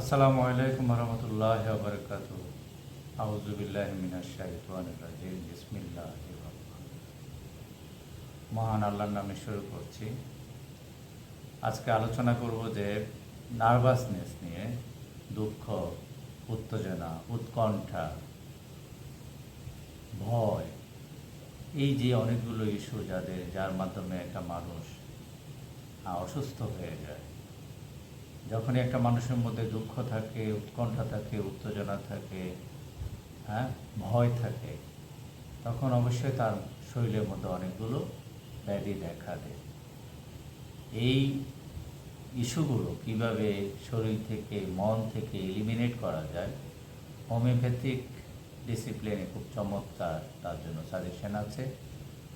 আসসালামু আলাইকুম রহমতুল্লাহ বরকাত আউজুবিল্লাহ। মহান আল্লাহর নামে শুরু করছি। আজকে আলোচনা করব যে নার্ভাসনেস নিয়ে, দুঃখ, উত্তেজনা, উৎকণ্ঠা, ভয়, এই যে অনেকগুলো ইস্যু যাদের, যার মাধ্যমে একটা মানুষ অসুস্থ হয়ে যায়। যখনই একটা মানুষের মধ্যে দুঃখ থাকে, উৎকণ্ঠা থাকে, উত্তেজনা থাকে হ্যাঁ ভয় থাকে, তখন অবশ্যই তার শরীরের মধ্যে অনেকগুলো ব্যাধি দেখা দেয়। এই ইস্যুগুলো কীভাবে শরীর থেকে, মন থেকে এলিমিনেট করা যায়, হোমিওপ্যাথিক ডিসিপ্লিনে খুব চমৎকার তার জন্য সাজেশন আছে।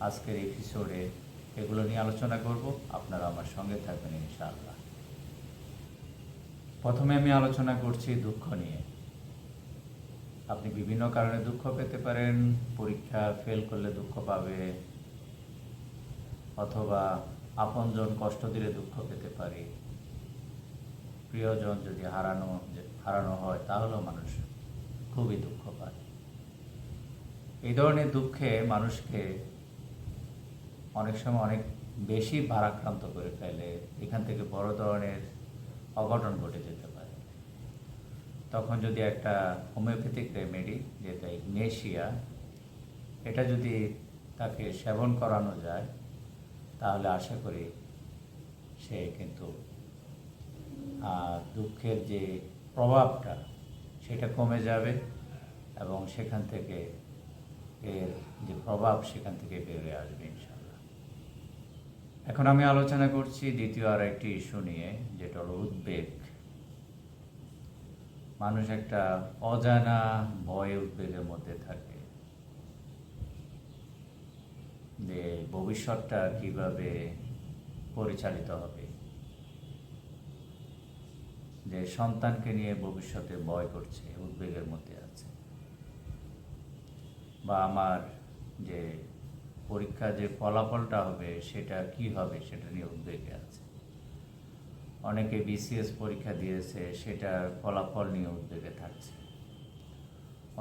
আজকের এপিসোডে এগুলো নিয়ে আলোচনা করব। আপনারা আমার সঙ্গে থাকবেন ইনশাআল্লাহ। প্রথমে আমি আলোচনা করছি দুঃখ নিয়ে। আপনি বিভিন্ন কারণে দুঃখ পেতে পারেন, পরীক্ষা ফেল করলে দুঃখ পাবে, অথবা আপনজন কষ্ট দিলে দুঃখ পেতে পারে। প্রিয়জন যদি হারানো হারানো হয়, তাহলেও মানুষ খুবই দুঃখ পায়। এই ধরনের দুঃখে মানুষকে অনেক সময় অনেক বেশি ভারাক্রান্ত করে ফেলে। এখান থেকে বড় ধরনের অঘটন ঘটে যেতে পারে। তখন যদি একটা হোমিওপ্যাথিক রেমেডি, যেটা ইগনেশিয়া, এটা যদি তাকে সেবন করানো যায়, তাহলে আশা করি সে কিন্তু দুঃখের যে প্রভাবটা, সেটা কমে যাবে এবং সেখান থেকে এর যে প্রভাব, সেখান থেকে বেরিয়ে আসবে এখন আমি আলোচনা করছি দ্বিতীয় আর একটি ইস্যু নিয়ে, যেটা হলো উদ্বেগ। মানুষ একটা অজানা ভয় উদ্বেগের মধ্যে থাকে। যে ভবিষ্যৎটা কীভাবে পরিচালিত হবে। যে সন্তানকে নিয়ে ভবিষ্যতে ভয় করছে, উদ্বেগের মধ্যে আছে। বা আমার যে পরীক্ষা যে ফলাফলটা হবে, সেটা কি হবে সেটা নিয়ে উদ্বেগে আছে। অনেকে বিসিএস পরীক্ষা দিয়েছে সেটার ফলাফল নিয়ে উদ্বেগে থাকছে।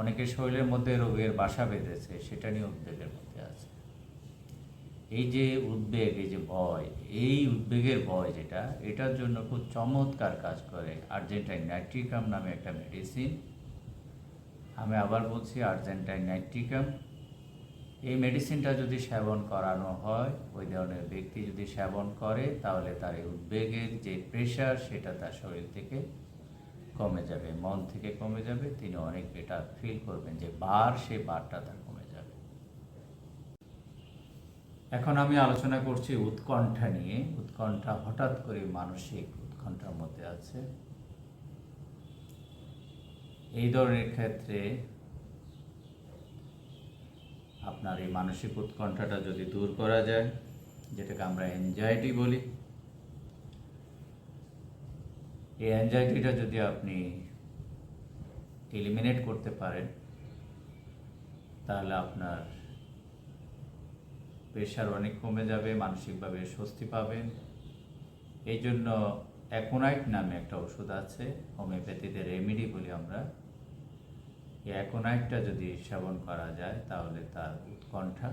অনেকে শরীরের মধ্যে রোগের বাসা বেঁধেছে, সেটা নিয়ে উদ্বেগের মধ্যে আছে। এই যে উদ্বেগ, এই যে ভয়, এই উদ্বেগের ভয় যেটা, এটার জন্য খুব চমৎকার কাজ করে আর্জেন্টাইন নাইট্রিকাম নামে একটা মেডিসিন আমি আবার বলছি আর্জেন্টাইন নাইট্রিকাম। এই মেডিসিনটা যদি সেবন করানো হয়, ওই ধরনের ব্যক্তি যদি সেবন করে, তাহলে তার এই উদ্বেগের যে প্রেশার সেটা তার শরীর থেকে কমে যাবে, মন থেকে কমে যাবে। তিনি অনেক বেটার ফিল করবেন যে বার সে বারটা তার কমে যাবে। এখন আমি আলোচনা করছি উৎকণ্ঠা নিয়ে। উৎকণ্ঠা হঠাৎ করে মানসিক উৎকণ্ঠার মধ্যে আছে। এই ধরনের ক্ষেত্রে আপনার এই মানসিক উৎকণ্ঠাটা যদি দূর করা যায়, যেটাকে আমরা অ্যাংজাইটি বলি, এই অ্যাংজাইটিটা যদি আপনি এলিমিনেট করতে পারেন, তাহলে আপনার প্রেশার অনেক কমে যাবে, মানসিকভাবে স্বস্তি পাবেন। এই জন্য অ্যাকোনাইট নামে একটা ওষুধ আছে হোমিওপ্যাথিতে রেমিডি বলি আমরা। অ্যাকোনাইটটা যদি সেবন করা যায়, তাহলে তার উৎকণ্ঠা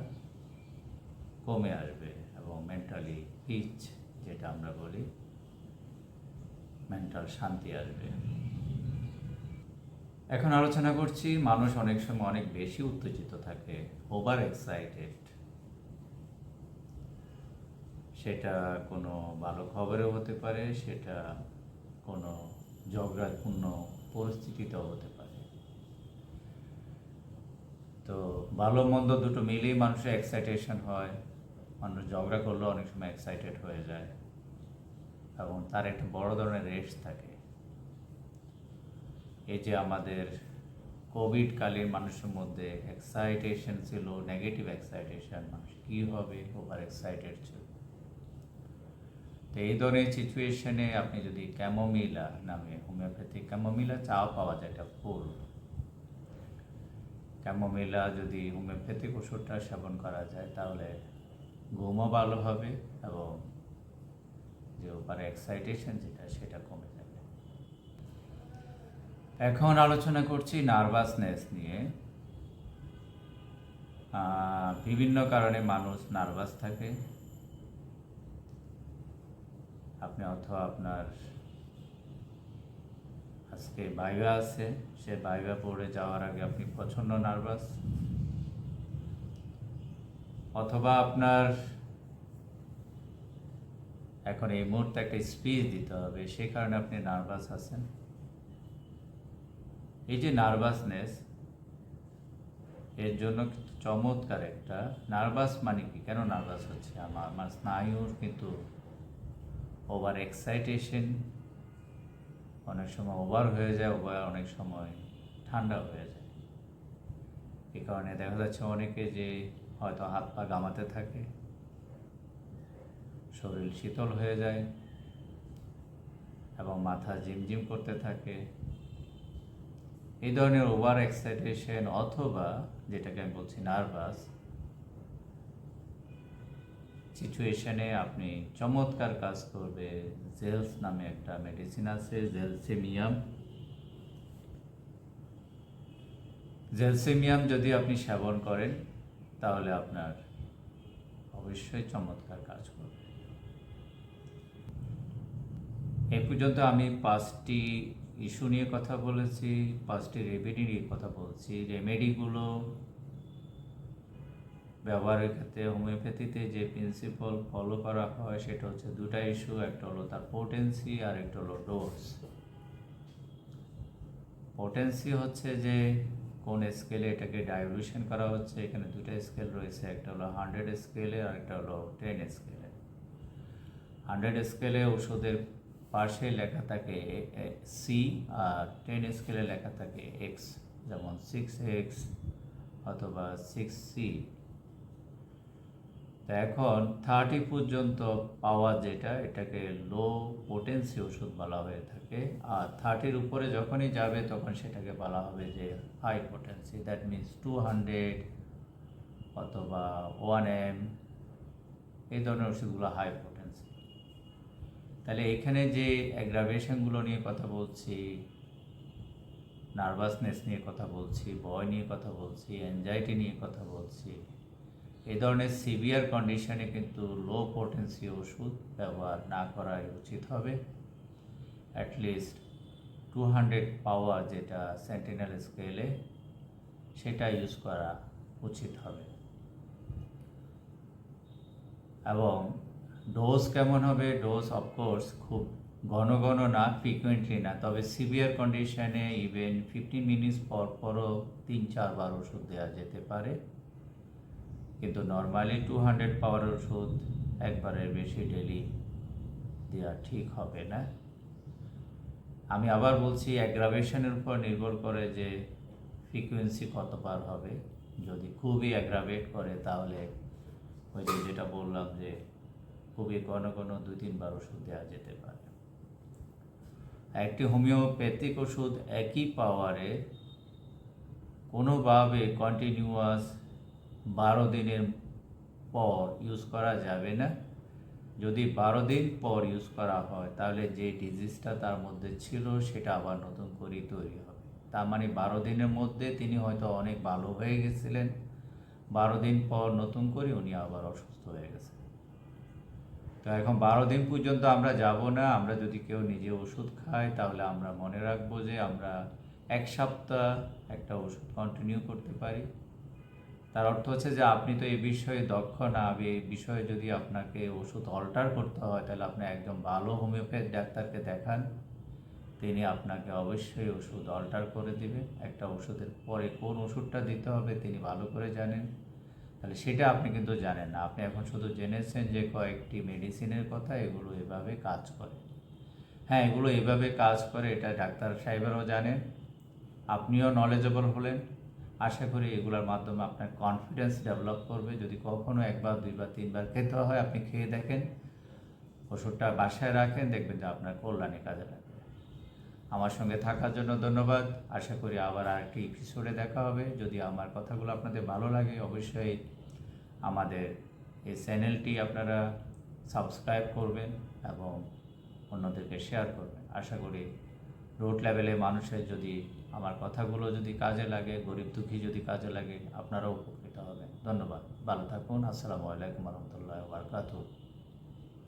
কমে আসবে এবং মেন্টালি পিচ যেটা আমরা বলি মেন্টাল শান্তি আসবে। এখন আলোচনা করছি, মানুষ অনেক সময় অনেক বেশি উত্তেজিত থাকে ওভার এক্সাইটেড সেটা কোনো ভালো খবরেও হতে পারে, সেটা কোনো ঝগড়াপূর্ণ পরিস্থিতিতেও হতে পারে। তো ভালো মন্দ দুটো মিলেই মানুষের এক্সাইটেশন হয়। মানুষ ঝগড়া করলেও অনেক সময় এক্সাইটেড হয়ে যায়। এবং তার একটা বড় ধরনের রেস্ট থাকে। এই যে আমাদের কোভিডকালীন মানুষের মধ্যে এক্সাইটেশন ছিল নেগেটিভ এক্সাইটেশন মানুষ কী হবে? ওভার এক্সাইটেড ছিল। তো এই ধরনের সিচুয়েশনে আপনি যদি ক্যামোমিলা নামে হোমিওপ্যাথিক ক্যামোমিলা চাও পাওয়া যায়, এটা ফুল ক্যামোমিলা যদি হোমিওপ্যাথিক ওষুধটা সেবন করা যায়, তাহলে ঘুমও ভালো হবে এবং যে ওপারে এক্সাইটেশন যেটা, সেটা কমে যাবে। এখন আলোচনা করছি নার্ভাসনেস নিয়ে। বিভিন্ন কারণে মানুষ নার্ভাস থাকে। আপনি অথবা আপনার আজকে বাইবা আছে, সে বাইবা পড়ে যাওয়ার আগে আপনি প্রচণ্ড নার্ভাস অথবা আপনার এখন এই মুহূর্তে একটা স্পিচ দিতে হবে, সে কারণে আপনি নার্ভাস আছেন? এই যে নার্ভাসনেস এর জন্য চমৎকার একটা নার্ভাস মানে কি? কেন নার্ভাস হচ্ছে? আমার আমার স্নায়ুর কিন্তু ওভার এক্সাইটেশন অনেক সময় ওভার হয়ে যায় ওভার অনেক সময় ঠান্ডা হয়ে যায়। এই কারণে দেখা যাচ্ছে অনেকে যে হয়তো হাত পা গামাতে থাকে, শরীর শীতল হয়ে যায় এবং মাথা ঝিমঝিম করতে থাকে। এই ধরনের ওভার এক্সাইটেশন অথবা যেটাকে আমি বলছি নার্ভাস সিচুয়েশনে আপনি চমৎকার কাজ করবে। জেলস নামে একটা মেডিসিন আছে, জেলসেমিয়াম। জেলসেমিয়াম যদি আপনি সেবন করেন, তাহলে আপনার অবশ্যই চমৎকার কাজ করবে। এ পর্যন্ত আমি পাঁচটি ইস্যু নিয়ে কথা বলেছি, পাঁচটি রেমেডি নিয়ে কথা বলছি। রেমেডিগুলো ব্যবহারের ক্ষেত্রে হোমিওপ্যাথিতে যে প্রিন্সিপাল ফলো করা হয়, সেটা হচ্ছে দুটা ইস্যু একটা হলো তার পোটেন্সি আর একটা হলো ডোজ পোটেন্সি হচ্ছে যে কোন স্কেলে এটাকে ডাইলুশন করা হচ্ছে, এখানে দুটো স্কেল রয়েছে, একটা হলো হান্ড্রেড স্কেলে আর একটা হলো টেন স্কেলে হান্ড্রেড স্কেলে ওষুধের পাশে লেখা থাকে সি আর টেন স্কেলে লেখা থাকে এক্স যেমন সিক্স এক্স অথবা সিক্স সি এখন থার্টি পর্যন্ত পাওয়া যেটা, এটাকে লো পোটেন্সি ওষুধ বলা হয়ে থাকে। আর থার্টির উপরে যখনই যাবে, তখন সেটাকে বলা হবে যে high potency that means two hundred অথবা ওয়ান এম এই ধরনের ওষুধগুলো হাই পোটেন্সি তাহলে এখানে যে অ্যাগ্রাভেশনগুলো নিয়ে কথা বলছি নার্ভাসনেস নিয়ে কথা বলছি, ভয় নিয়ে কথা বলছি অ্যাংজাইটি নিয়ে কথা বলছি এই ধরনের সিভিয়ার কন্ডিশনে কিন্তু লো পোটেন্সি ওষুধ ব্যবহার না করাই উচিত হবে। অ্যাটলিস্ট টু হান্ড্রেড পাওয়ার যেটা সেন্টিনাল স্কেলে সেটা ইউজ করা উচিত হবে। এবং ডোজ কেমন হবে? ডোজ অফকোর্স খুব ঘন ঘন না ফ্রিকুয়েন্টলি না, তবে সিভিয়ার কন্ডিশনে ইভেন ফিফটিন মিনিটস পর পরও তিন চারবার ওষুধ দেওয়া যেতে পারে। কিন্তু নর্মালি টু হান্ড্রেড পাওয়ার ওষুধ একবারের বেশি ডেলি দেওয়া ঠিক হবে না। আমি আবার বলছি অ্যাগ্রাভেশনের উপর নির্ভর করে যে ফ্রিকুয়েন্সি কতবার হবে। যদি খুবই অ্যাগ্রাভেট করে তাহলে ওই যে যেটা বললাম যে খুবই ঘন ঘন দুই তিনবার ওষুধ দেওয়া যেতে পারে। একটি হোমিওপ্যাথিক ওষুধ একই পাওয়ারে কোনোভাবে কন্টিনিউয়াস বারো দিনের পর ইউজ করা যাবে না। যদি বারো দিন পর ইউজ করা হয়, তাহলে যে ডিজিজটা তার মধ্যে ছিল, সেটা আবার নতুন করেই তৈরি হবে। তার মানে বারো দিনের মধ্যে তিনি হয়তো অনেক ভালো হয়ে গেছিলেন। বারো দিন পর নতুন করে উনি আবার অসুস্থ হয়ে গেছেন। তো এখন বারো দিন পর্যন্ত আমরা যাব না। আমরা যদি কেউ নিজে ওষুধ খাই তাহলে আমরা মনে রাখব যে আমরা এক সপ্তাহ একটা ওষুধ কন্টিনিউ করতে পারি। তার অর্থ হচ্ছে যে আপনি তো এই বিষয়ে দক্ষ না এই বিষয়ে যদি আপনাকে ওষুধ অল্টার করতে হয়, তাহলে আপনি একদম ভালো হোমিওপ্যাথ ডাক্তারকে দেখান। তিনি আপনাকে অবশ্যই ওষুধ অল্টার করে দিবে। একটা ওষুধের পরে কোন ওষুধটা দিতে হবে তিনি ভালো করে জানেন। তাহলে সেটা আপনি কিন্তু জানেন না। আপনি এখন শুধু জেনেছেন যে কয়েকটি মেডিসিনের কথা, এগুলো এভাবে কাজ করে। হ্যাঁ এগুলো এভাবে কাজ করে, এটা ডাক্তার সাহেবেরও জানেন। আপনিও নলেজেবল হলেন। আশা করি এগুলোর মাধ্যমে আপনার কনফিডেন্স ডেভেলপ করবে। যদি কখনো একবার, দুইবার, তিনবার খেতে হয়, আপনি খেয়ে দেখেন, ওষুধটা বাসায় রাখেন, দেখবেন যে আপনার কল্যাণে কাজে লাগবে। আমার সঙ্গে থাকার জন্য ধন্যবাদ। আশা করি আবার আরেকটি এপিসোডে দেখা হবে। যদি আমার কথাগুলো আপনাদের ভালো লাগে, অবশ্যই আমাদের এই চ্যানেলটি আপনারা সাবস্ক্রাইব করবেন এবং অন্যদেরকে শেয়ার করবেন। আশা করি রোড লেভেলে মানুষের যদি আমার কথাগুলো যদি কাজে লাগে, গরিব দুঃখী যদি কাজে লাগে, আপনারাও উপকৃত হবেন। ধন্যবাদ। ভালো থাকুন। আসসালামু আলাইকুম রহমতুল্লাহ বারকাতু